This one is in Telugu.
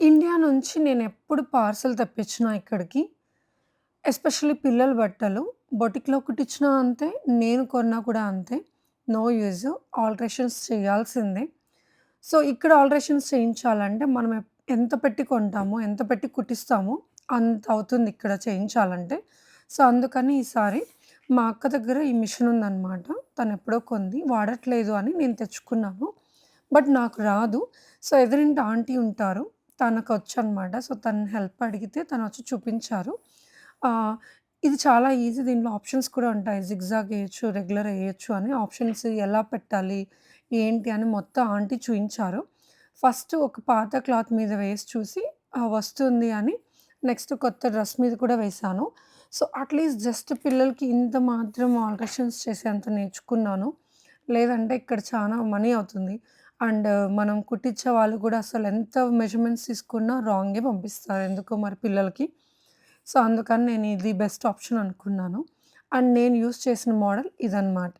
ఇండియా నుంచి నేను ఎప్పుడు పార్సెల్ తెప్పించినా ఇక్కడికి, ఎస్పెషల్లీ పిల్లల బట్టలు బొటిక్‌లో కుట్టించినా అంతే, నేను కొన్నా కూడా అంతే. నో యూజ్ ఆల్ట్రేషన్స్ చేయాల్సిందే. సో, ఇక్కడ ఆల్ట్రేషన్స్ చేయించాలంటే మనం ఎంత పెట్టి కొంటామో, ఎంత పెట్టి కుట్టిస్తామో అంత అవుతుంది ఇక్కడ చేయించాలంటే. సో, అందుకని ఈసారి మా అక్క దగ్గర ఈ మిషన్ ఉందనమాట. తనెప్పుడో కొంది. వాడట్లేదు అని నేను తెచ్చుకున్నాను. బట్ నాకు రాదు. సో, ఎదురింటి ఆంటీ ఉంటారు. తనకొచ్చనమాట. సో, తను హెల్ప్ అడిగితే తనొచ్చి చూపించారు. ఇది చాలా ఈజీ దీంట్లో ఆప్షన్స్ కూడా ఉంటాయి. జిగ్‌జాగ్ వేయచ్చు రెగ్యులర్ వేయచ్చు అని ఆప్షన్స్ ఎలా పెట్టాలి, ఏంటి అని మొత్తం ఆంటీ చూయించారు. ఫస్ట్ ఒక పాత క్లాత్ మీద వేసి చూసి వస్తుంది అని నెక్స్ట్ కొత్త డ్రెస్ మీద కూడా వేశాను. సో, అట్‌లీస్ట్ జస్ట్ పిల్లలకి ఇంత మాత్రం ఆల్టరేషన్స్ చేసేంత నేర్చుకున్నాను. లేదంటే ఇక్కడ చాలా మనీ అవుతుంది. అండ్ uh, మనం కుట్టించే వాళ్ళు కూడా అసలు ఎంత మెజర్‌మెంట్స్ తీసుకున్నా రాంగే పంపిస్తారు. ఎందుకో మరి పిల్లలకి. సో, అందుకని నేను ఇది బెస్ట్ ఆప్షన్ అనుకున్నాను. అండ్ నేను యూస్ చేసిన మోడల్ ఇదన్నమాట